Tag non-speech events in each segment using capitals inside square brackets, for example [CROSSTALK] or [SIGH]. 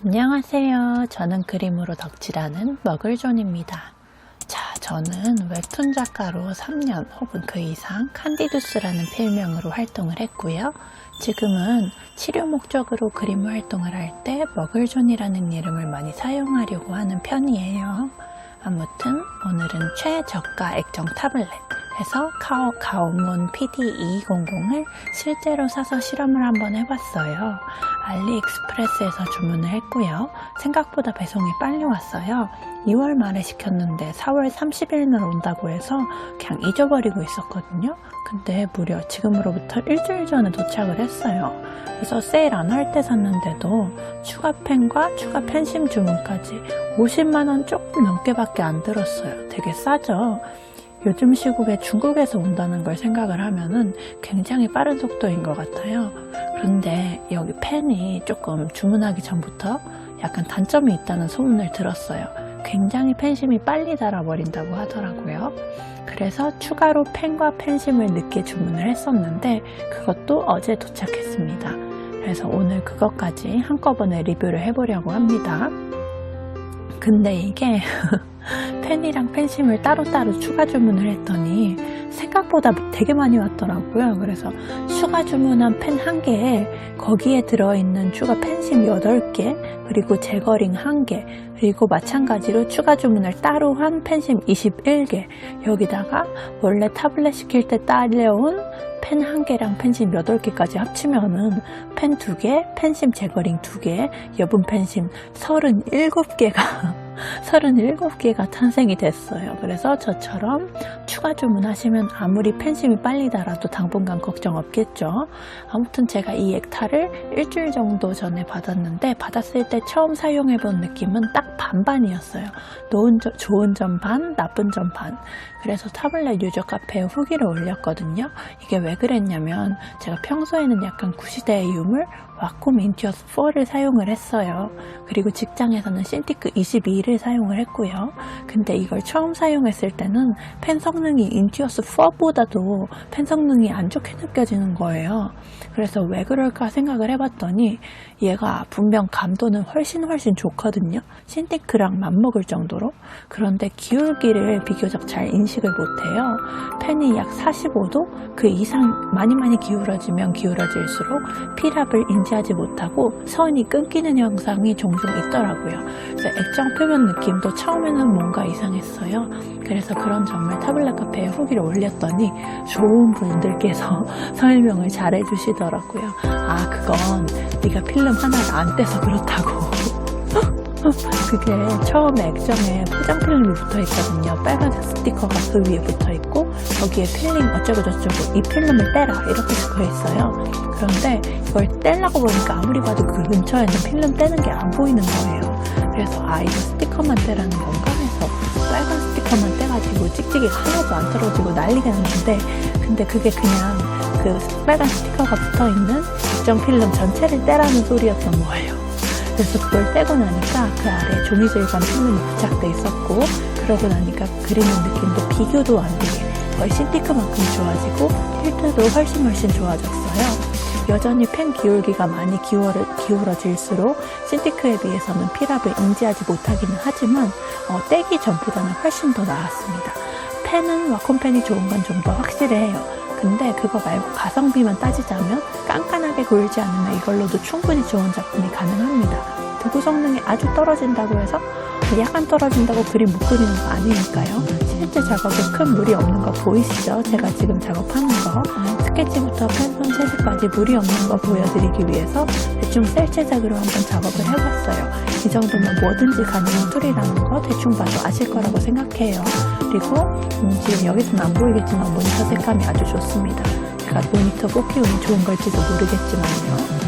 안녕하세요. 저는 그림으로 덕질하는 먹을존입니다. 자, 저는 웹툰 작가로 3년 혹은 그 이상 칸디두스라는 필명으로 활동을 했고요. 지금은 치료 목적으로 그림 활동을 할때 먹을존이라는 이름을 많이 사용하려고 하는 편이에요. 아무튼 오늘은 최저가 액정 타블렛 해서 카오 가오문 PD220을 실제로 사서 실험을 한번 해봤어요. 알리익스프레스에서 주문을 했고요. 생각보다 배송이 빨리 왔어요. 2월 말에 시켰는데 4월 30일 날 온다고 해서 그냥 잊어버리고 있었거든요. 근데 무려 지금으로부터 일주일 전에 도착을 했어요. 그래서 세일 안 할 때 샀는데도 추가 펜과 추가 펜심 주문까지 50만원 조금 넘게 밖에 안 들었어요. 되게 싸죠? 요즘 시국에 중국에서 온다는 걸 생각을 하면은 굉장히 빠른 속도인 것 같아요. 그런데 여기 펜이 조금 주문하기 전부터 약간 단점이 있다는 소문을 들었어요. 굉장히 펜심이 빨리 닳아버린다고 하더라고요. 그래서 추가로 펜과 펜심을 늦게 주문을 했었는데 그것도 어제 도착했습니다. 그래서 오늘 그것까지 한꺼번에 리뷰를 해보려고 합니다. 근데 이게 [LAUGHS] 펜이랑 펜심을 따로따로 추가 주문을 했더니 생각보다 되게 많이 왔더라고요. 그래서 추가 주문한 펜한 개에 거기에 들어있는 추가 펜심 8개, 그리고 제거링 1개, 그리고 마찬가지로 추가 주문을 따로 한 펜심 21개, 여기다가 원래 타블렛 시킬 때 딸려온 펜한 개랑 펜심 8개까지 합치면은 펜 2개, 펜심 제거링 2개, 여분 펜심 37개가 [LAUGHS] 37개가 탄생이 됐어요. 그래서 저처럼 추가 주문하시면 아무리 펜심이 빨리 달아도 당분간 걱정 없겠죠. 아무튼 제가 이 액타를 일주일 정도 전에 받았는데 받았을 때 처음 사용해본 느낌은 딱 반반이었어요. 좋은, 점- 좋은 점 반, 나쁜 점 반. 그래서 타블렛 유저 카페에 후기를 올렸거든요. 이게 왜 그랬냐면 제가 평소에는 약간 구시대의 유물 와콤 인투어스 4를 사용을 했어요. 그리고 직장에서는 신티크 22를 사용을 했고요. 근데 이걸 처음 사용했을 때는 펜 성능이 인투어스 4보다도 펜 성능이 안 좋게 느껴지는 거예요. 그래서 왜 그럴까 생각을 해봤더니 얘가 분명 감도는 훨씬 훨씬 좋거든요. 신티크랑 맞먹을 정도로. 그런데 기울기를 비교적 잘 인식을 못해요. 펜이 약 45도 그 이상 많이 많이 기울어지면 기울어질수록 피랍을 인지하지 못하고 선이 끊기는 현상이 종종 있더라고요. 그래서 액정 표면 느낌도 처음에는 뭔가 이상했어요. 그래서 그런 점을 타블렛 카페에 후기를 올렸더니 좋은 분들께서 [LAUGHS] 설명을 잘 해주시더라고요. 아 그건 네가 필름 하나를 안 떼서 그렇다고. [LAUGHS] 그게 처음에 액정에 포장 필름이 붙어 있거든요. 빨간색 스티커가 그 위에 붙어 있고 거기에 필름 어쩌고 저쩌고 이 필름을 떼라 이렇게 적혀 있어요. 그런데 이걸 떼려고 보니까 아무리 봐도 그 근처에는 필름 떼는 게 안 보이는 거예요. 그래서 아 이거 스티커만 떼라는 건가 해서 빨간 스티커만 떼가지고 찍찍이가 하나도 안 떨어지고 난리가 났는데 근데 그게 그냥 그 빨간 스티커가 붙어 있는 액정 필름 전체를 떼라는 소리였던 거예요. 그래서 그걸 떼고 나니까 그 아래 종이질감 필름이 부착돼 있었고 그러고 나니까 그리는 느낌도 비교도 안 되게 거의 신티크만큼 좋아지고 필트도 훨씬 훨씬 좋아졌어요. 여전히 펜 기울기가 많이 기울어, 기울어질수록 신티크에 비해서는 피랍을 인지하지 못하기는 하지만 어, 떼기 전보다는 훨씬 더 나았습니다. 펜은 와콤펜이 좋은 건 좀 더 확실해요. 근데 그거 말고 가성비만 따지자면 깐깐하게 굴지 않으면 이걸로도 충분히 좋은 작품이 가능합니다. 도구 성능이 아주 떨어진다고 해서 약간 떨어진다고 그림 못 그리는 거 아니니까요. 실제 작업에 큰 무리 없는 거 보이시죠? 제가 지금 작업하는 거. 스케치부터 펜손 채색까지 무리 없는 거 보여드리기 위해서 대충 셀 채색으로 한번 작업을 해봤어요. 이 정도면 뭐든지 가능한 툴이라는 거 대충 봐도 아실 거라고 생각해요. 그리고 음, 지금 여기서는 안 보이겠지만 모니터 색감이 아주 좋습니다. 제가 모니터 뽑기 운이 좋은 걸지도 모르겠지만요.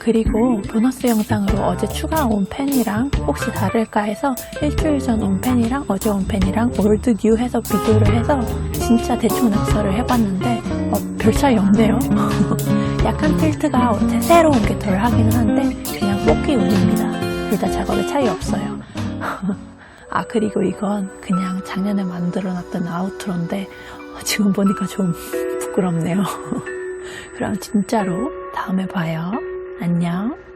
아 그리고 보너스 영상으로 어제 추가 온 펜이랑 혹시 다를까 해서 일주일 전 온 펜이랑 어제 온 펜이랑 올드 뉴 해서 비교를 해서 진짜 대충 낙서를 해봤는데 어, 별 차이 없네요. [LAUGHS] 약간 필트가 새로운 게 덜 하기는 한데 그냥 뽑기 운입니다. 둘 다 작업에 차이 없어요. [LAUGHS] 아 그리고 이건 그냥 작년에 만들어놨던 아우트로인데 어, 지금 보니까 좀 [LAUGHS] 부끄럽네요. 그럼 진짜로 다음에 봐요 안녕.